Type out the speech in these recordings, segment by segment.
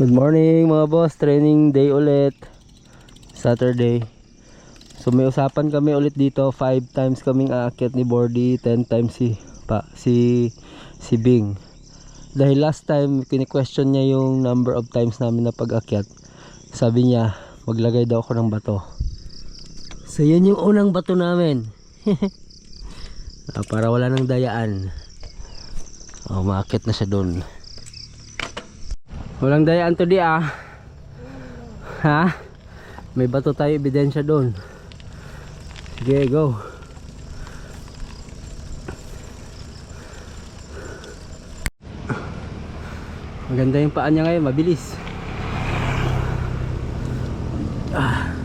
Good morning mga boss, training day ulit. Saturday. So may usapan kami ulit dito, 5 times kaming aakyat ni Bordy, 10 times si pa si si Bing. Dahil last time kini-question niya yung number of times namin na pag-akyat. Sabi niya, maglagay daw ako ng bato. So yun yung unang bato namin. Ah, para wala nang dayaan. Oh, maakyat na siya doon. Walang dayaan to di ah. Ha? May bato tayo ebidensya doon. Sige, go. Maganda yung paa niya ngayon, mabilis. Ah.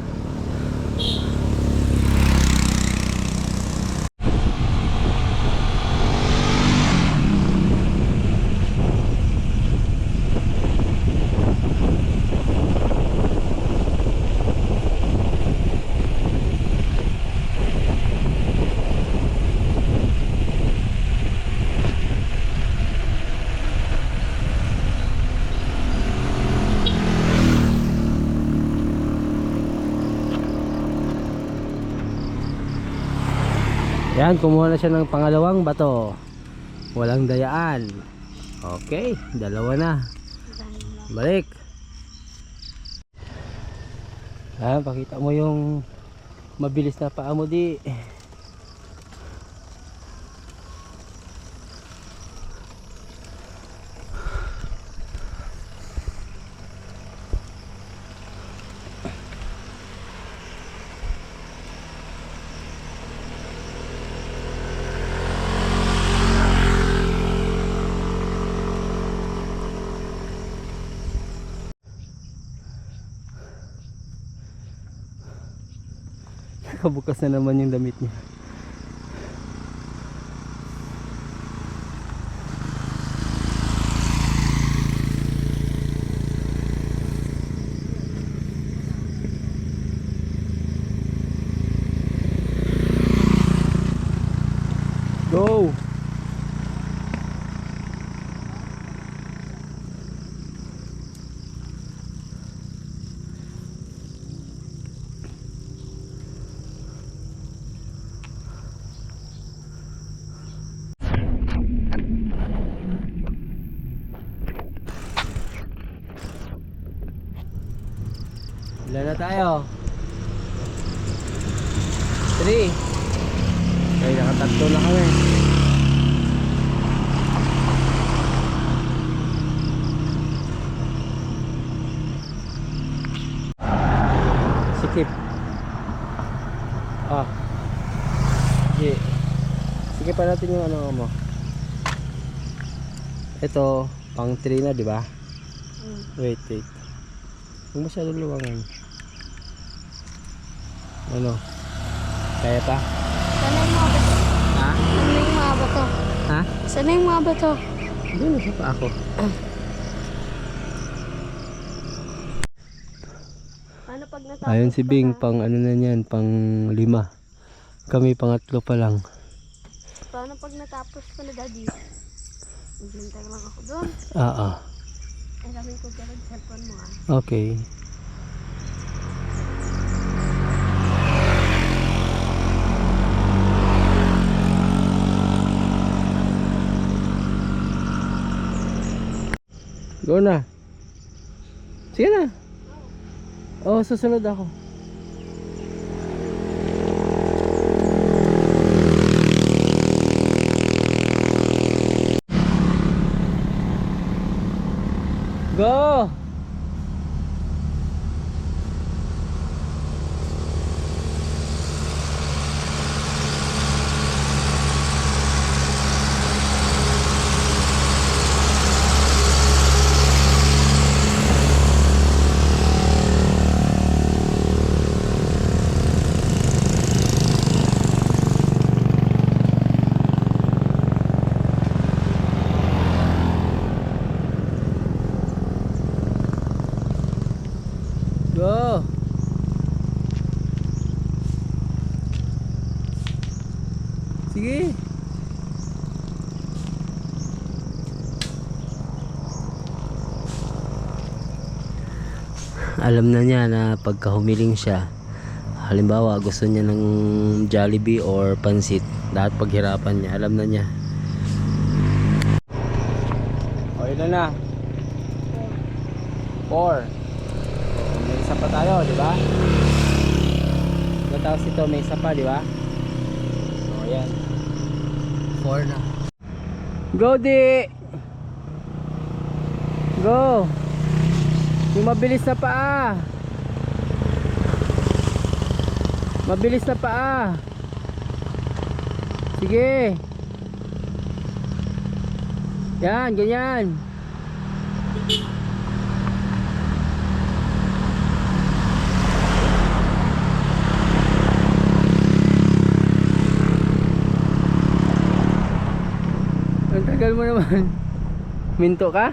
Yan, kumuha na siya ng pangalawang bato. Walang dayaan. Okay, dalawa na. Balik. Yan, pakita mo yung mabilis na paa mo di. Nakabukas na naman yung damit niya. Go! Ilan na tayo? 3 Okay, nakatatlo na kami. Sikip Ah. Sige Sikipan natin yung ano mo. Ito Pang 3 na di ba? Wait, wait. Huwag masyadong luwangan. Ano? Kaya pa? Sana yung mga bato. Ha? Sana yung mga bato. Ha? Sana yung mga bato. Hindi na pa ako. Paano pag natapos Ayun si Bing, na? pang ano na yan, pang lima. Kami pangatlo pa lang. Paano pag natapos ka na, Daddy? Maghintay lang ako doon. Ah, ah. Ay, sabihin ko pero cellphone mo ah. Okay. Go na. Sige na. Oh, susunod ako. Go! Sige. Alam na niya na pagka humiling siya, halimbawa gusto niya ng Jollibee or pansit, lahat paghirapan niya, alam na niya. O, ilan na? Four. May isa pa tayo, di ba? Tapos ito, may isa pa, di ba? O, yan. Four na. Go, di! Go! Yung mabilis na paa. Mabilis na paa. Sige. Yan, ganyan. Ang tagal mo naman. Minto ka?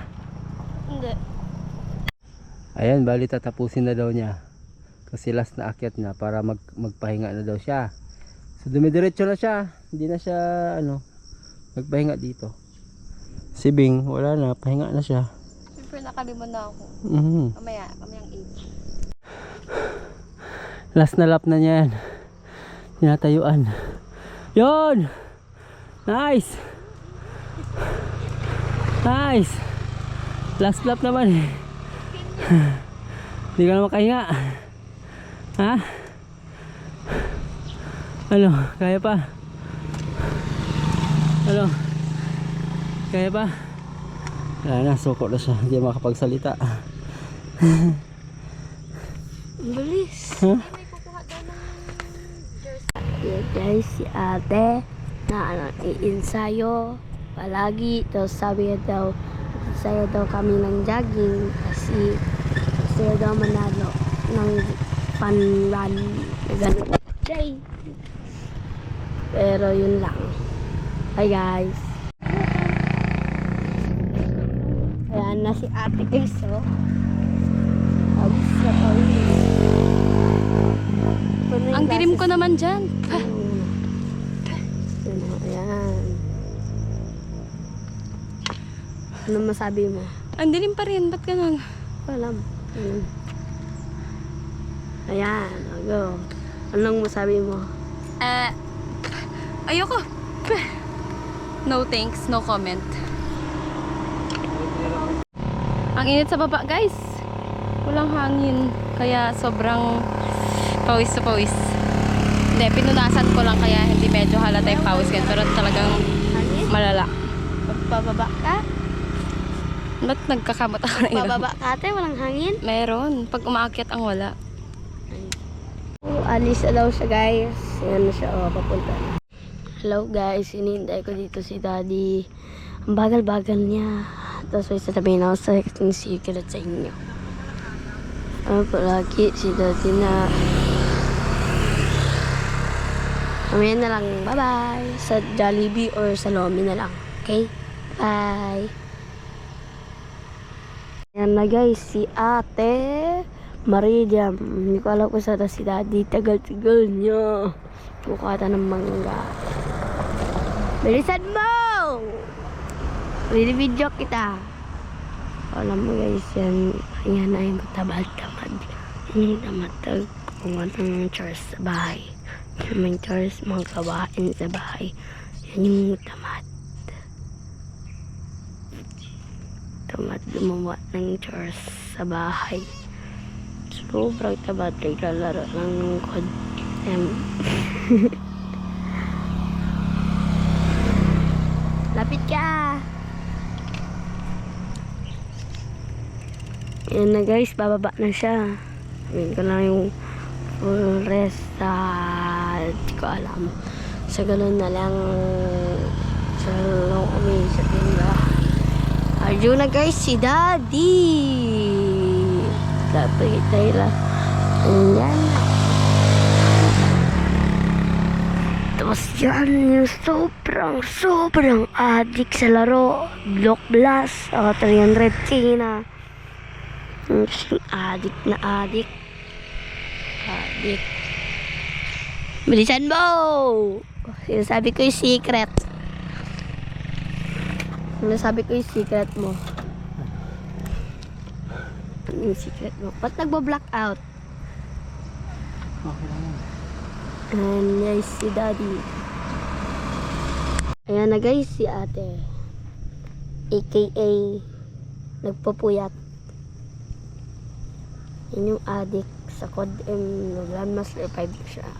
Hindi. Ayan, bali tatapusin na daw niya. Kasi last na akyat na para mag, magpahinga na daw siya. So dumidiretso na siya. Hindi na siya ano, magpahinga dito. Si Bing, wala na, pahinga na siya. Siyempre nakalimutan na ako. Mhm. Mamaya, kamayang 8. Last na lap na niya yan. Tinatayuan. Yon! Nice! Nice! Last lap naman eh. Hindi ka na makahinga. Ha? Ano? Kaya pa? Ano? Kaya pa? Wala na, suko na siya. Hindi makapagsalita. Bilis. Huh? Ng Yeah, guys, si ate na ano, iinsayo palagi. Tapos sabi niya daw, sayo daw kami ng jogging kasi niya daw manalo ng fun run na ganun. Jay! Pero yun lang. Hi guys! Ayan na si ate guys, oh. Ang dilim ko naman dyan. Ano masabi mo? Ang dilim pa rin. Ba't ganun? Alam. Ayan. Ayan. Go. Anong masabi mo? Eh, ayoko. No thanks, no comment. Ang init sa baba, guys. Walang hangin. Kaya sobrang pawis sa pawis. Hindi, pinunasan ko lang kaya hindi medyo halata yung pawis. Pero talagang malala. Bababa ka? Ba't nagkakamot ako ng ilong? Bababa ka ate? Walang hangin? Meron. Pag umaakyat ang wala. Alis na daw siya guys. Ayan na siya. Oh, papunta na. Hello guys. Hinihintay ko dito si daddy. Ang bagal-bagal niya. Tapos may sasabihin ako sa aking secret sa inyo. Ano po lagi si daddy na Mamaya na lang. Bye-bye. Sa Jollibee or sa Lomi na lang. Okay? Bye. Yan na guys, si ate Maridiam. Hindi ko alam kung saan si daddy. Tagal-tagal niya. Bukata ng mangga. Bilisan mo! Video kita. Alam mo guys, yan, yan na yung tamad-tamad. Yung tamad kung ng chores sa bahay. Yung may chores, mga gawain sa bahay. Yan yung tamad. Tamad gumawa ng chores sa bahay. Sobrang tamad naglalaro ng kod. Em. Lapit ka! Yan na guys, bababa na siya. Sabihin ko lang yung full rest sa... Hindi ko alam. Sa ganun na lang sa kami sa tindahan. Ayun na guys, si Daddy! Dapat tayo lang. Ayan. Tapos yan yung sobrang, sobrang addict sa laro. Block Blast, uh, 300 China. Addict na addict. Addict. Bilisan mo! Sinasabi ko yung secret. Sinasabi ko yung secret mo. Yung secret mo. Ba't nagba-black out? Okay lang yan. And guys, si daddy. Ayan na guys, si ate. AKA, nagpapuyat. Yun yung addict sa Cod M. Grandmaster 5 siya.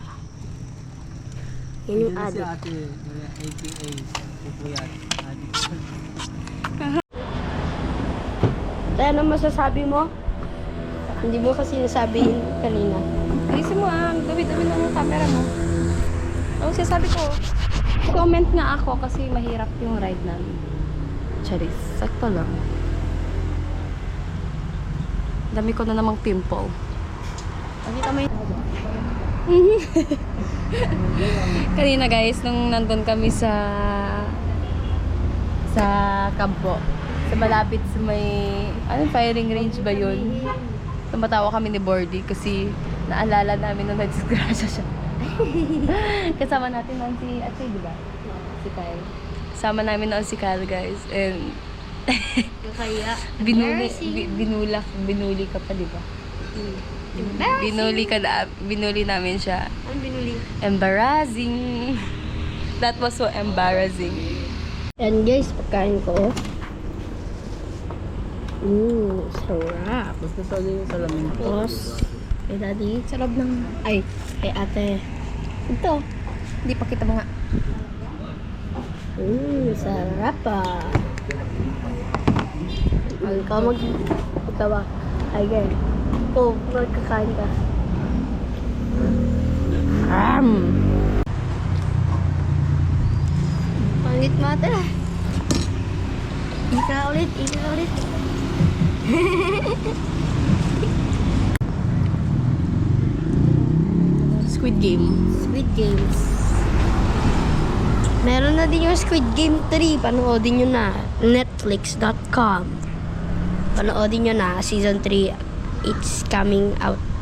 Yun yung addict. ate, aka, pupuyat. Tayo ano masasabi mo? Hindi mo kasi nasabi yun kanina. Ayusin mo ah, dumi-dumi ng camera mo. Ano sinasabi ko? Comment nga ako kasi mahirap yung ride namin. Charis, sakto lang. Dami ko na namang pimple. Nakita mo yun? Kanina guys, nung nandun kami sa sa kampo, sa malapit sa may, ano, firing range ba yun? Tumatawa kami ni Bordy kasi naalala namin nung nagdisgrasya siya. Kasama natin noon si Ate, di ba? Si Kyle. Kasama namin noon si Kyle, guys. And Kaya, binuli, bi- binulak, binuli ka pa, di ba? Binuli ka na, binuli namin siya. Ang binuli. Embarrassing. That was so embarrassing. And guys, pagkain ko. Mmm, sarap. Basta sa yung salamin ko. Tapos, kay daddy. Sarap ng... Ay, kay ate. Ito. Hindi pa kita mga... Mmm, sarap ah. Ikaw mag... Ikaw ba? Ay, girl. Oh, magkakain ka. Um. Pangit mata. Ika ulit, ika ulit. Squid Game. Squid Games. Meron na din yung Squid Game 3. Panoodin nyo na. Netflix.com Panoodin nyo na. Season 3. It's coming out